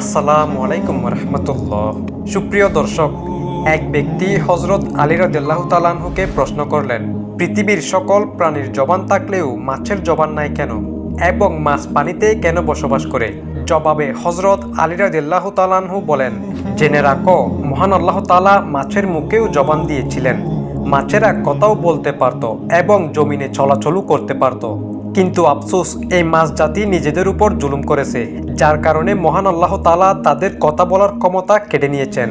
আসসালামু আলাইকুম রহমতুল্লাহ সুপ্রিয় দর্শক, এক ব্যক্তি হজরত আলী রদাল্লাহ তালাহুকে প্রশ্ন করলেন, পৃথিবীর সকল প্রাণীর জবান থাকলেও মাছের জবান নাই কেন? এবং মাছ পানিতে কেন বসবাস করে? জবাবে হজরত আলী রদাল্লাহ তালাহু বলেন, জেনে রাখো, মহান আল্লাহ তালা মাছের মুখেও জবান দিয়েছিলেন। মাছেরা কথাও বলতে পারত এবং জমিনে চলাচলও করতে পারত। কিন্তু আফসোস, এই মাছ জাতি নিজেদের উপর জুলুম করেছে, যার কারণে মহান আল্লাহ তালা তাদের কথা বলার ক্ষমতা কেড়ে নিয়েছেন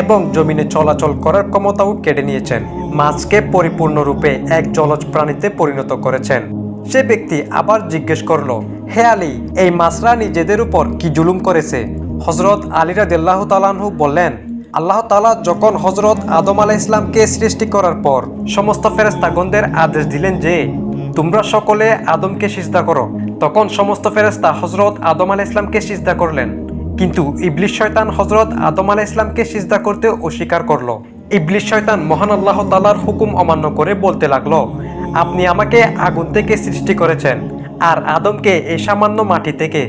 এবং জমিনে চলাচল করার ক্ষমতাও কেড়ে নিয়েছেন। মাছকে পরিপূর্ণরূপে এক জলজ প্রাণীতে পরিণত করেছেন। সে ব্যক্তি আবার জিজ্ঞেস করল, হে আলী, এই মাছরা নিজেদের উপর কি জুলুম করেছে? হজরত আলীরা দেল্লাহ তালাহু বললেন, আল্লাহ তালা যখন হজরত আদম আলাহ ইসলামকে সৃষ্টি করার পর সমস্ত ফেরেস্তাগণদের আদেশ দিলেন যে তোমরা সকলে আদমকে সিজদা করো। তখন সমস্ত ফেরেস্তা হজরত আদম আলাহ ইসলামকে সিজদা করলেন। কিন্তু ইবলিশ শয়তান হজরত আদম আলাহ ইসলামকে সিজদা করতে অস্বীকার করল। ইবলিশ শয়তান মহান আল্লাহ তালার হুকুম অমান্য করে বলতে লাগল, আপনি আমাকে আগুন থেকে সৃষ্টি করেছেন আর আদমকে এই সামান্য মাটি থেকে।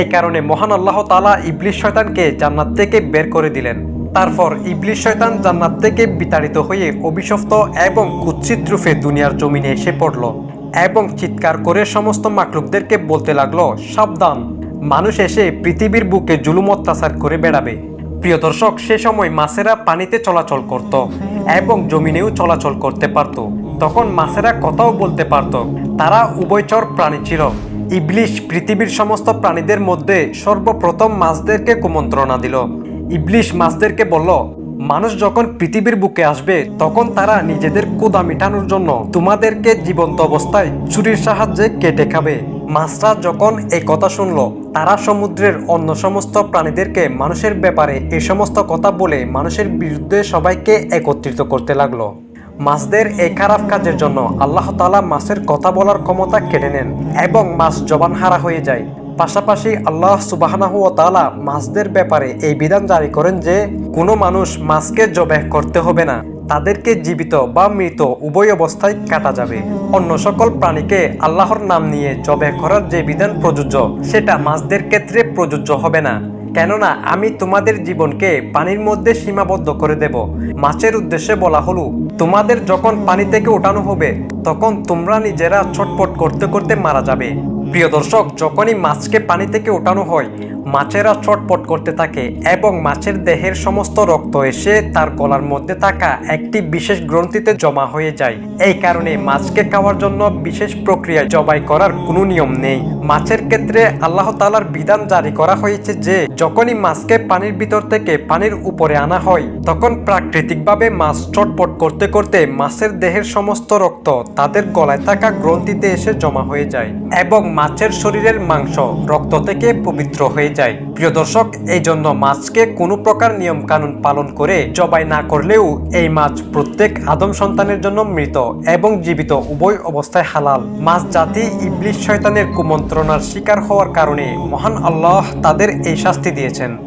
এই কারণে মহান আল্লাহ তালা ইবলিশ শয়তানকে জান্নাত থেকে বের করে দিলেন। তারপর ইবলিশ শয়তান জান্নাত থেকে বিতাড়িত হয়ে অভিশপ্ত এবং কুৎসিত রূপে দুনিয়ার জমিনে এসে পড়ল। এবং চিৎকার করে সমস্ত মাকলুকদেরকে বলতে লাগল, সাবধান। মানুষ এসে পৃথিবীর বুকে জুলুম অত্যাচার করে বেড়াবে। প্রিয় দর্শক, সে সময় মাছেরা পানিতে চলাচল করত এবং জমিনেও চলাচল করতে পারত। তখন মাছেরা কথাও বলতে পারত, তারা উভয়চর প্রাণী ছিল। ইবলিশ পৃথিবীর সমস্ত প্রাণীদের মধ্যে সর্বপ্রথম মাছদেরকে কুমন্ত্রণা দিল। ইবলিশ মাছদেরকে বলল মানুষ যখন পৃথিবীর বুকে আসবে, তখন তারা নিজেদের কুদা মিটানোর জন্য তোমাদেরকে জীবন্ত অবস্থায় ছুরির সাহায্যে কেটে খাবে। মাছরা যখন এই কথা শুনলো, তারা সমুদ্রের অন্য সমস্ত প্রাণীদেরকে মানুষের ব্যাপারে এই সমস্ত কথা বলে মানুষের বিরুদ্ধে সবাইকে একত্রিত করতে লাগল। মাছদের এই খারাপ কাজের জন্য আল্লাহ তালা মাছের কথা বলার ক্ষমতা কেড়ে নেন এবং মাছ জবান হারা হয়ে যায়। পাশাপাশি আল্লাহ তাআলা মাছদের ব্যাপারে এই বিধান জারি করেন যে, কোনো মানুষ মাছকে জবেহ করতে হবে না। তাদেরকে জীবিত বা মৃত উভয় অবস্থায় কাটা যাবে। অন্য সকল প্রাণীকে আল্লাহর নাম নিয়ে জবেহ করার যে বিধান প্রযোজ্য, সেটা মাছদের ক্ষেত্রে প্রযোজ্য হবে না। কেননা, আমি তোমাদের জীবনকে পানির মধ্যে সীমাবদ্ধ করে দেব। মাছের উদ্দেশ্যে বলা হলো, তোমাদের যখন পানি থেকে ওঠানো হবে, তখন তোমরা নিজেরা ছটপট করতে করতে মারা যাবে। প্রিয় দর্শক, যখনই মাছকে পানি থেকে ওঠানো হয়, মাছেরা ছটপট করতে থাকে এবং মাছের দেহের সমস্ত রক্ত এসে তার গলার মধ্যে থাকা একটি বিশেষ গ্রন্থিতে জমা হয়ে যায়। এই কারণে মাছকে খাওয়ার জন্য বিশেষ প্রক্রিয়ায় জবাই করার কোনো নিয়ম নেই। মাছের ক্ষেত্রে আল্লাহ তালার বিধান জারি করা হয়েছে যে, যখনই মাছকে পানির ভিতর থেকে পানির উপরে আনা হয়, তখন প্রাকৃতিকভাবে মাছ চটপট করতে করতে মাছের দেহের সমস্ত রক্ত তাদের গলায় থাকা গ্রন্থিতে এসে জমা হয়ে যায়। এবং মাছের শরীরের মাংস রক্ত থেকে পবিত্র হয়ে যায়। প্রিয় দর্শক এই জন্য মাছকে কোনো প্রকার নিয়ম কানুন পালন করে জবাই না করলেও এই মাছ প্রত্যেক আদম সন্তানের জন্য মৃত এবং জীবিত উভয় অবস্থায় হালাল। মাছ জাতি, ইবলিশ শয়তানের কুমন্ত্রণার শিকার হওয়ার কারণে মহান আল্লাহ তাদের এই শাস্তি দিয়েছেন।